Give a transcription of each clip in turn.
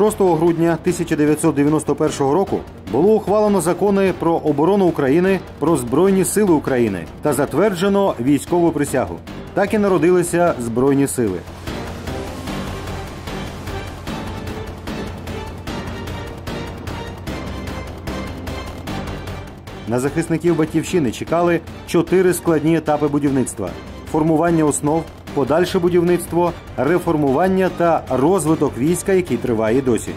6 грудня 1991 року було ухвалено закони про оборону України, про Збройні Сили України та затверджено військову присягу. Так і народилися Збройні Сили. На захисників батьківщини чекали чотири складні етапи будівництва: формування основ, подальше будівництво, реформування та розвиток війська, який триває досі.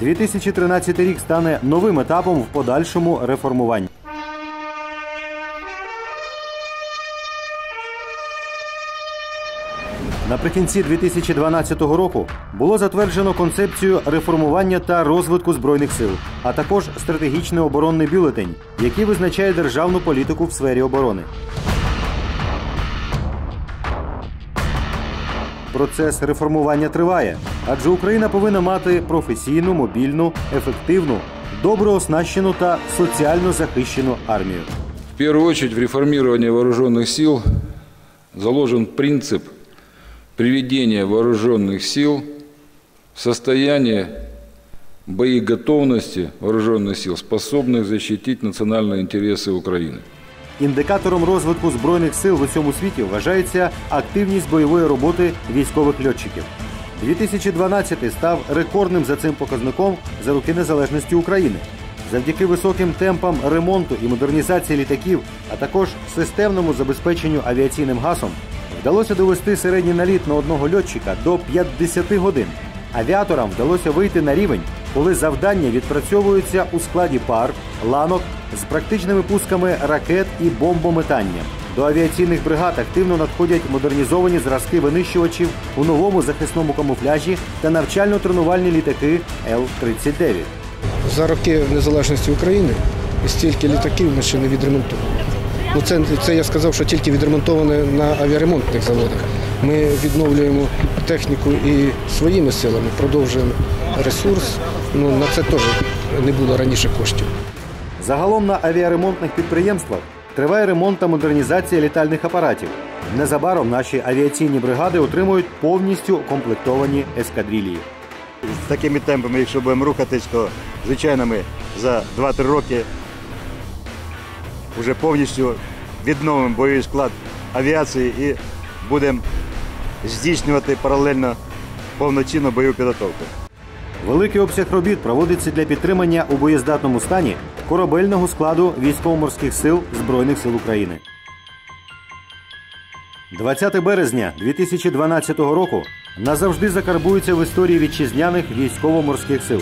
2013 рік стане новим етапом в подальшому реформуванні. Наприкінці 2012 року було затверджено концепцію реформування та розвитку збройних сил, а також стратегічний оборонний бюлетень, який визначає державну політику в сфері оборони. Процес реформування триває, адже Україна повинна мати професійну, мобільну, ефективну, добре оснащену та соціально захищену армію. В первую очередь в реформировании вооруженных сил заложен принцип приведения вооруженных сил в состояние боеготовности вооруженных сил, способных защитить национальные интересы Украины. Індикатором розвитку збройних сил в усьому світі вважається активність бойової роботи військових льотчиків. 2012 став рекордним за цим показником за роки незалежності України. Завдяки високим темпам ремонту і модернізації літаків, а також системному забезпеченню авіаційним газом, вдалося довести середній наліт на одного льотчика до 50 годин. Авіаторам вдалося вийти на рівень, коли завдання відпрацьовуються у складі пар, ланок з практичними пусками ракет і бомбометанням. До авіаційних бригад активно надходять модернізовані зразки винищувачів у новому захисному камуфляжі та навчально-тренувальні літаки Л-39. За роки незалежності України стільки літаків ми ще не відремонтували. Ну, це, це я сказав, що тільки відремонтоване на авіаремонтних заводах. Ми відновлюємо техніку і своїми силами, продовжуємо ресурс. Ну, на це теж не було раніше коштів. Загалом на авіаремонтних підприємствах триває ремонт та модернізація літальних апаратів. Незабаром наші авіаційні бригади отримують повністю комплектовані ескадрилії. З такими темпами, якщо будемо рухатись, то звичайно ми за 2-3 роки вже повністю відновимо бойовий склад авіації і будемо здійснювати паралельно повноцінну бойову підготовку. Великий обсяг робіт проводиться для підтримання у боєздатному стані корабельного складу військово-морських сил Збройних сил України. 20 березня 2012 року назавжди закарбується в історії вітчизняних військово-морських сил.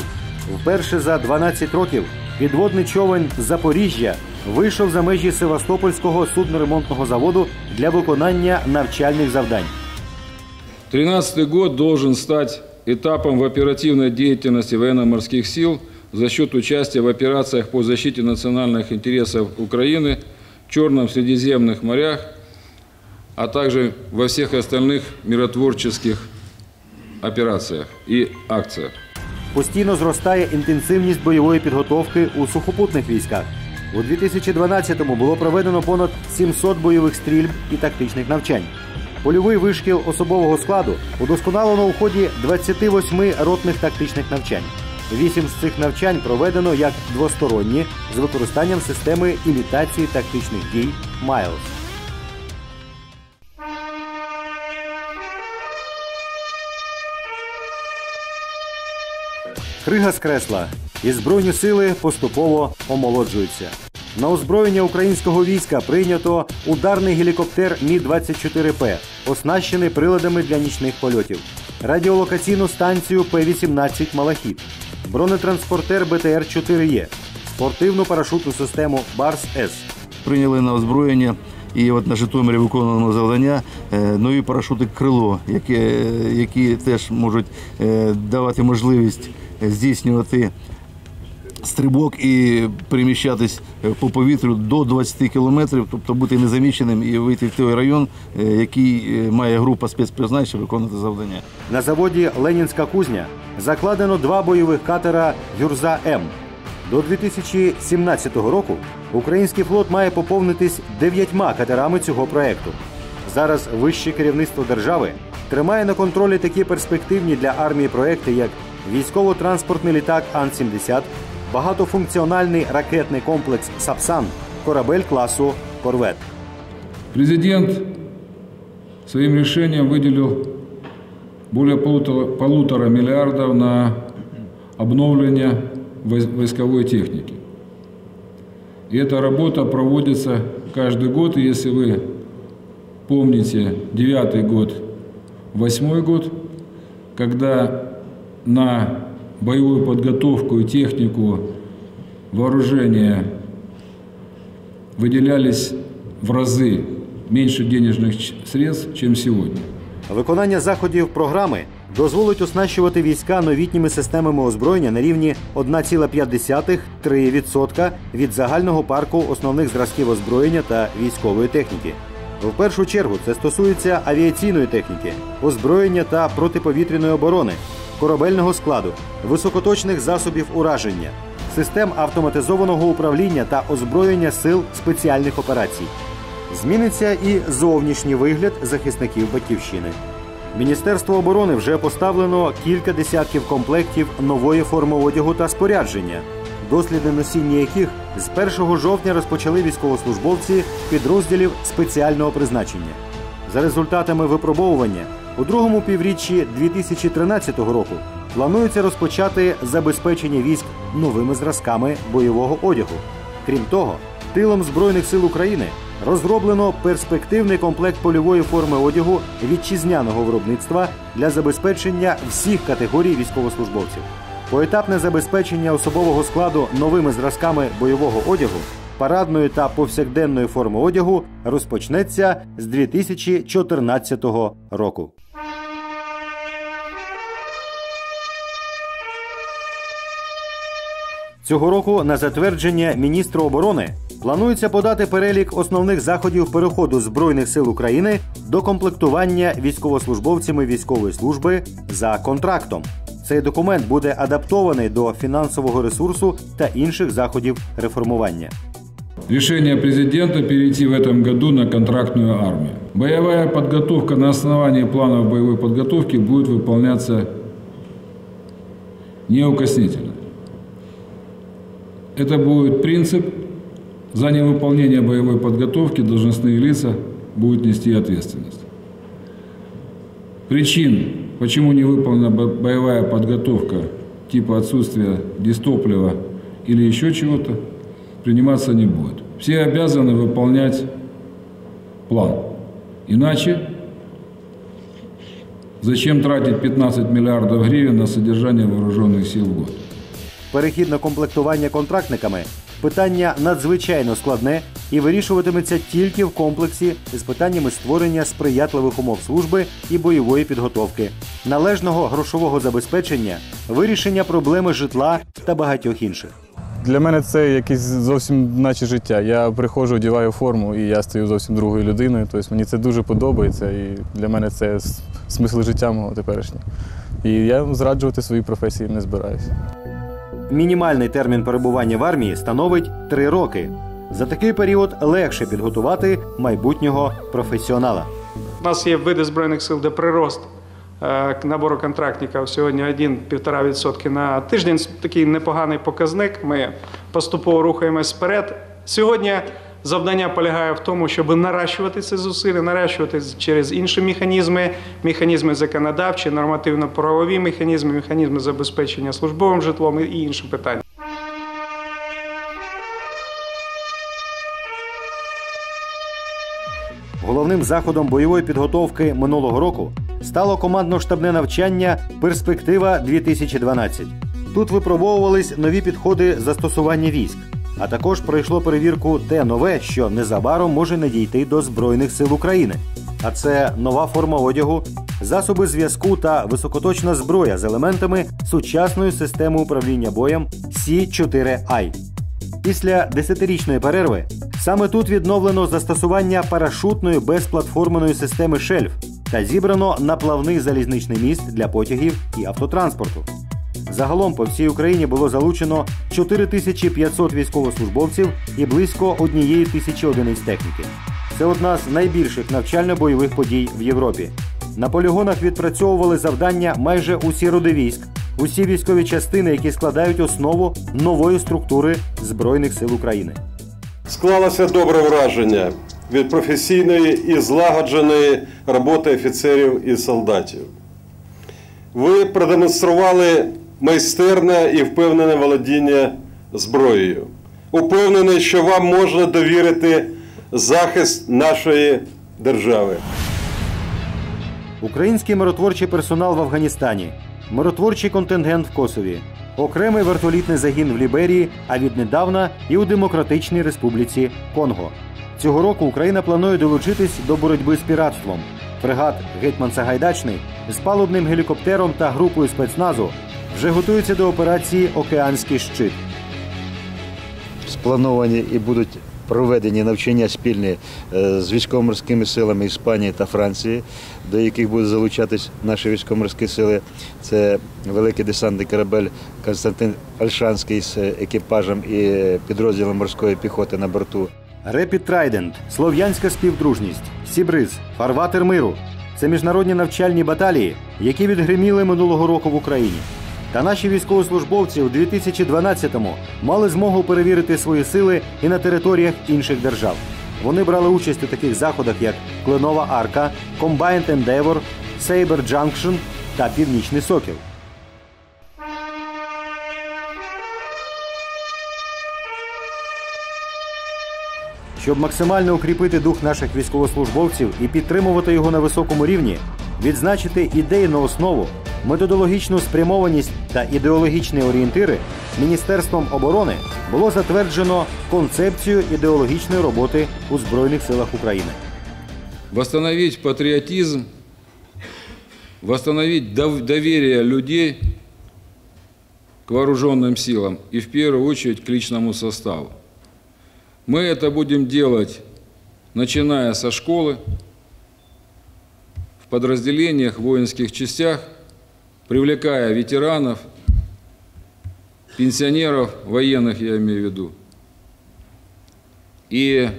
Вперше за 12 років підводний човен Запоріжжя вийшов за межі Севастопольського судноремонтного заводу для виконання навчальних завдань. 2013 год должен стать этапом в оперативной деятельности военно-морских сил за счет участия в операциях по защите национальных интересов Украины в Черном Средиземных морях, а также во всех остальных миротворческих операциях и акциях. Постійно зростає інтенсивність бойової підготовки у сухопутних військах. У 2012-му було проведено понад 700 бойових стрільб і тактичних навчань. Польовий вишкіл особового складу удосконалено у ході 28 ротних тактичних навчань. Вісім з цих навчань проведено як двосторонні з використанням системи імітації тактичних дій Майлз. Крига скресла, і збройні сили поступово омолоджуються. На озброєння українського війська прийнято ударний гелікоптер Мі-24П, оснащений приладами для нічних польотів, радіолокаційну станцію П-18 Малахіт, бронетранспортер БТР-4Е, спортивну парашутну систему Барс-С. прийняли на озброєння. І от на Житомирі виконано завдання е, нові парашути крило, які, які теж можуть е, давати можливість здійснювати стрибок і переміщатись е, по повітрю до 20 кілометрів, тобто бути незаміченим і вийти в той район, е, який е, має група спецпризначень виконувати завдання. На заводі Ленінська кузня закладено два бойових катера Гюрза М. До 2017 року український флот має поповнитись дев'ятьма катерами цього проекту. Зараз вище керівництво держави тримає на контролі такі перспективні для армії проекти, як військово-транспортний літак Ан-70, багатофункціональний ракетний комплекс Сапсан, корабель класу Корвет. Президент своим решением выделил более полутора, полутора миллиардов на обновление войс- войсковой техники. И эта работа проводится каждый год. И если вы помните девятый год, восьмой год, когда на боевую подготовку и технику вооружения выделялись в разы меньше денежных ч- средств, чем сегодня. Виконання заходів програми дозволить оснащувати війська новітніми системами озброєння на рівні 1,5-3% від загального парку основних зразків озброєння та військової техніки. В першу чергу це стосується авіаційної техніки, озброєння та протиповітряної оборони, корабельного складу, високоточних засобів ураження, систем автоматизованого управління та озброєння сил спеціальних операцій. Зміниться і зовнішній вигляд захисників батьківщини. Міністерство оборони вже поставлено кілька десятків комплектів нової форми одягу та спорядження, досліди носіння яких з 1 жовтня розпочали військовослужбовці підрозділів спеціального призначення. За результатами випробовування у другому півріччі 2013 року планується розпочати забезпечення військ новими зразками бойового одягу. Крім того, тилом Збройних сил України розроблено перспективний комплект польової форми одягу вітчизняного виробництва для забезпечення всіх категорій військовослужбовців. Поетапне забезпечення особового складу новими зразками бойового одягу, парадної та повсякденної форми одягу розпочнеться з 2014 року. Цього року на затвердження міністра оборони планується подати перелік основних заходів переходу Збройних сил України до комплектування військовослужбовцями військової служби за контрактом. Цей документ буде адаптований до фінансового ресурсу та інших заходів реформування. Решение президента перейти в этом году на контрактную армию. Боевая подготовка на основании планов боевой подготовки будет выполняться неукоснительно. Это будет принцип, за невыполнение боевой подготовки должностные лица будут нести ответственность. Причин, почему не выполнена бо- боевая подготовка, типа отсутствия дистоплива или еще чего-то, приниматься не будет. Все обязаны выполнять план. Иначе зачем тратить 15 миллиардов гривен на содержание вооруженных сил в год? Перехід на комплектування контрактниками питання надзвичайно складне і вирішуватиметься тільки в комплексі з питаннями створення сприятливих умов служби і бойової підготовки, належного грошового забезпечення, вирішення проблеми житла та багатьох інших. Для мене це якесь зовсім наче життя. Я приходжу, одягаю форму і я стаю зовсім другою людиною. Тобто мені це дуже подобається, і для мене це смисл життя мого теперішнього. І я зраджувати свої професії не збираюся. Мінімальний термін перебування в армії становить 3 роки. За такий період легше підготувати майбутнього професіонала. У нас є види Збройних сил, де прирост е, набору контрактників сьогодні 1-1,5% на тиждень. Такий непоганий показник. Ми поступово рухаємось вперед. Сьогодні завдання полягає в тому, щоб наращувати ці зусилля, наращувати через інші механізми, механізми законодавчі, нормативно-правові механізми, механізми забезпечення службовим житлом і інші питання. Головним заходом бойової підготовки минулого року стало командно-штабне навчання Перспектива 2012. Тут випробовувались нові підходи застосування військ, а також пройшло перевірку те нове, що незабаром може надійти до Збройних сил України. А це нова форма одягу, засоби зв'язку та високоточна зброя з елементами сучасної системи управління боєм Сі-4I. Після десятирічної перерви саме тут відновлено застосування парашутної безплатформеної системи шельф та зібрано наплавний залізничний міст для потягів і автотранспорту. Загалом по всій Україні було залучено 4500 військовослужбовців і близько однієї тисячі одиниць техніки. Це одна з найбільших навчально-бойових подій в Європі. На полігонах відпрацьовували завдання майже усі роди військ, усі військові частини, які складають основу нової структури Збройних сил України. Склалося добре враження від професійної і злагодженої роботи офіцерів і солдатів. Ви продемонстрували майстерне і впевнене володіння зброєю. Упевнений, що вам можна довірити захист нашої держави. Український миротворчий персонал в Афганістані, миротворчий контингент в Косові, окремий вертолітний загін в Ліберії, а віднедавна і у Демократичній Республіці Конго. Цього року Україна планує долучитись до боротьби з піратством. Фрегат Гетьман Сагайдачний з палубним гелікоптером та групою спецназу вже готується до операції Океанський щит. сплановані і будуть проведені навчання спільні е, з військово-морськими силами Іспанії та Франції, до яких будуть залучатись наші військово-морські сили. Це великий десантний корабель Константин Альшанський з екіпажем і підрозділом морської піхоти на борту. Репід Трайдент, Слов'янська співдружність, Сібриз, Фарватер миру це міжнародні навчальні баталії, які відгриміли минулого року в Україні. Та наші військовослужбовці у 2012-му мали змогу перевірити свої сили і на територіях інших держав. Вони брали участь у таких заходах, як Кленова Арка, Combined Endeavor, Saber Junction та Північний Сокіл. Щоб максимально укріпити дух наших військовослужбовців і підтримувати його на високому рівні, відзначити ідейну основу, методологічну спрямованість та ідеологічні орієнтири Міністерством оборони було затверджено концепцію ідеологічної роботи у Збройних силах України. Восстановить патриотизм, восстановить дов- доверие людей к вооруженным силам и в первую очередь к личному составу. Мы это будем делать, начиная со школы, в подразделениях, в воинских частях, привлекая ветеранов, пенсионеров, военных я имею в виду, и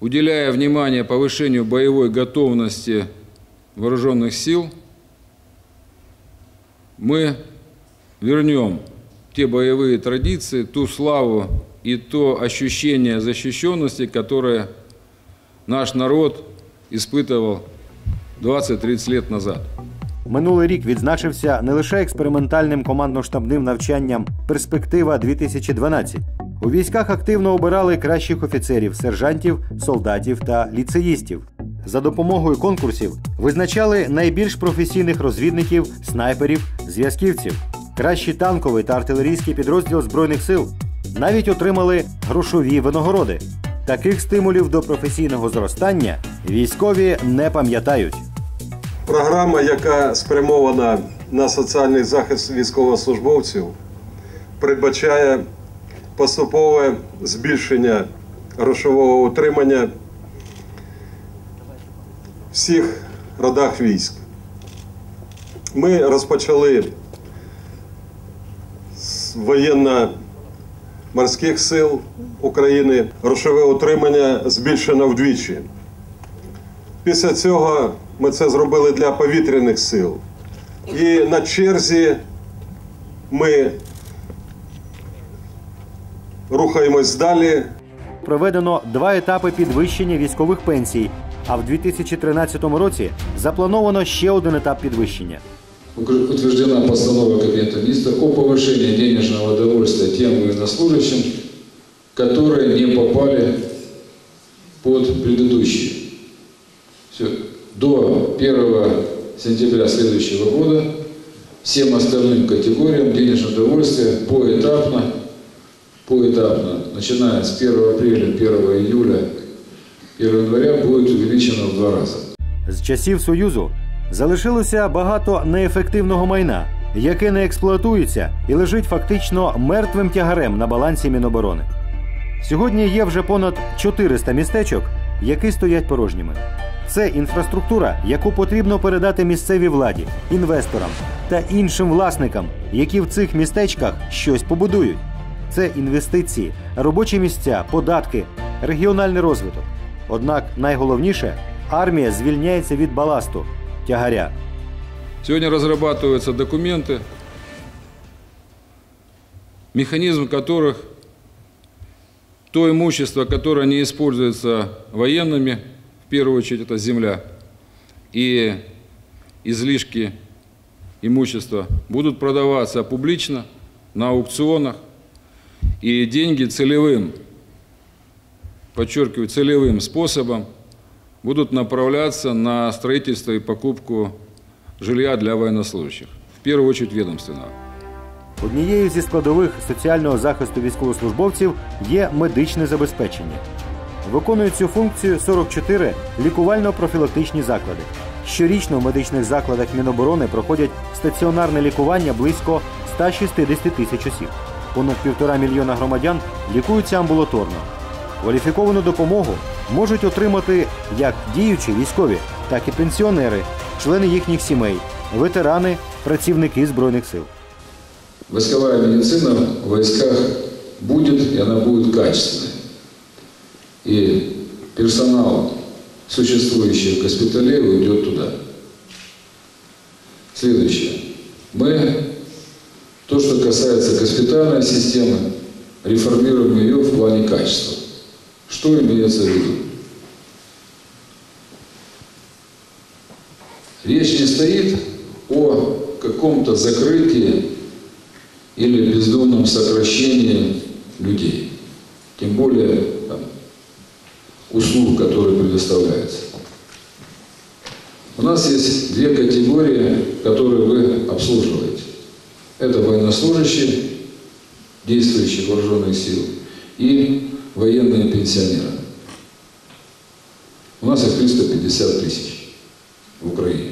уделяя внимание повышению боевой готовности вооруженных сил, мы вернем те боевые традиции, ту славу и то ощущение защищенности, которое наш народ испытывал 20-30 лет назад. Минулий рік відзначився не лише експериментальним командно-штабним навчанням Перспектива 2012 У військах активно обирали кращих офіцерів, сержантів, солдатів та ліцеїстів. За допомогою конкурсів визначали найбільш професійних розвідників, снайперів, зв'язківців. Кращий танковий та артилерійський підрозділ збройних сил навіть отримали грошові винагороди. Таких стимулів до професійного зростання військові не пам'ятають. Програма, яка спрямована на соціальний захист військовослужбовців, передбачає поступове збільшення грошового утримання всіх родах військ. Ми розпочали з воєнно-морських сил України. Грошове утримання збільшено вдвічі. Після цього ми це зробили для повітряних сил. І на черзі ми рухаємось далі. Проведено два етапи підвищення військових пенсій. А в 2013 році заплановано ще один етап підвищення. Утверждена постанова Кабинета министров о повышении денежного довольствия тем военнослужащим, которые не попали под предыдущие. Все. До 1 сентября следующего года всем остальным категориям денежное довольствие поэтапно, поэтапно, начиная с 1 апреля, 1 июля, 1 января будет увеличено в два раза. З часів Союзу залишилося багато неефективного майна, яке не експлуатується і лежить фактично мертвим тягарем на балансі Міноборони. Сьогодні є вже понад 400 містечок, які стоять порожніми. Це інфраструктура, яку потрібно передати місцевій владі, інвесторам та іншим власникам, які в цих містечках щось побудують. Це інвестиції, робочі місця, податки, регіональний розвиток. Однак найголовніше армія звільняється від баласту тягаря. Сегодня разрабатываются документы, механизм которых то имущество, которое не используется военными, в первую очередь это земля, и излишки имущества будут продаваться публично на аукционах, и деньги целевым, подчеркиваю, целевым способом будут направляться на строительство и покупку жилья для военнослужащих, в первую очередь ведомственного. Однією зі складових соціального захисту військовослужбовців є медичне забезпечення. Виконують цю функцію 44 лікувально-профілактичні заклади. Щорічно в медичних закладах Міноборони проходять стаціонарне лікування близько 160 тисяч осіб. Понад півтора мільйона громадян лікуються амбулаторно. Кваліфіковану допомогу можуть отримати як діючі військові, так і пенсіонери, члени їхніх сімей, ветерани, працівники збройних сил. Войсковая медицина в войсках будет, и она будет качественной. И персонал, существующий в госпитале, уйдет туда. Следующее. Мы, то, что касается госпитальной системы, реформируем ее в плане качества. Что имеется в виду? Речь не стоит о каком-то закрытии или бездумном сокращении людей, тем более услуг, которые предоставляются. У нас есть две категории, которые вы обслуживаете. Это военнослужащие, действующие вооруженных сил, и военные пенсионеры. У нас их 350 тысяч в Украине.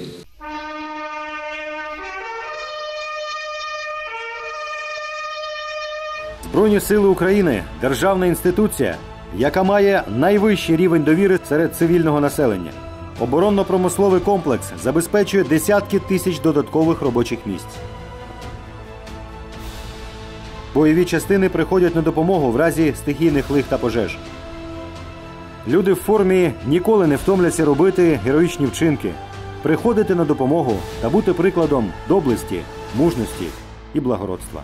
Збройні сили України державна інституція, яка має найвищий рівень довіри серед цивільного населення. Оборонно-промисловий комплекс забезпечує десятки тисяч додаткових робочих місць. Бойові частини приходять на допомогу в разі стихійних лих та пожеж. Люди в формі ніколи не втомляться робити героїчні вчинки, приходити на допомогу та бути прикладом доблесті, мужності і благородства.